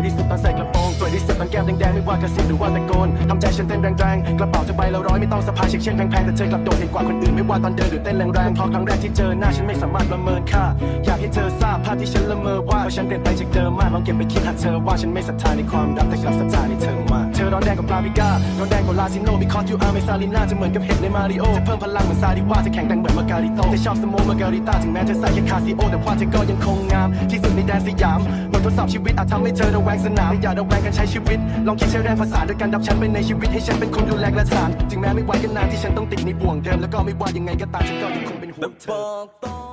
วยที่สุดตอนใส่กระโปรงสวยที่สุดตอนแก้มแดงๆไม่ว่ากระซิบหรือว่าตะโกนทำใจฉันเต้นแรงๆกระเป๋าจะใบละร้อยไม่ต้องสะพายเช็คเช่นแพงๆแต่เธอกลับโดดเด่นกว่าคนอื่นไม่ว่าตอนเดินหรือเต้นแรงๆพอครั้งแรกที่เจอหน้าฉันไม่สามารถประเมินค่าอยากให้เธอทราบภาพที่ฉันละเมอว่าเพราะฉันเปลี่ยนไปจากเดิมมากลองเก็บไปคิดหากเธอว่าฉันไม่ศรัทธาในความรักแต่กลับศรัทธาในเธอมาก ธอร้อนแรงกับปลาพิก้าร้อนแรงกว่าลาซิโนมีคอสยูอาร์เมซาลิน่าจะเหมือนกับเห็ดในมาริโอจะเพิ่มพลังเหมือนซาดิว่าจะแข็งแรงเหมือนมาการิโตแต่ชอบสโมมาการิต้าถึงแม้เธอใส่แค่คาซิโอแต่ว่าเธอก็ยังคงงาม ที่สุดในแดนสยามบททดสอบชีวิตอาจทำให้เธอระแวงสนามอย่าระแวงกันใช้ชีวิต ลองคิดใช้แรงภาษาด้วยการดับฉันไปในชีวิตให้ฉันเป็นคนดูแลและสานถึงแม้ไม่ไหวกันนานที่ฉันต้องติดในบ่วงเดิมแล้วก็ไม่ว่ายังไงก็ตามฉันก็ยังคงเป็นห่วงเธอบอกตรง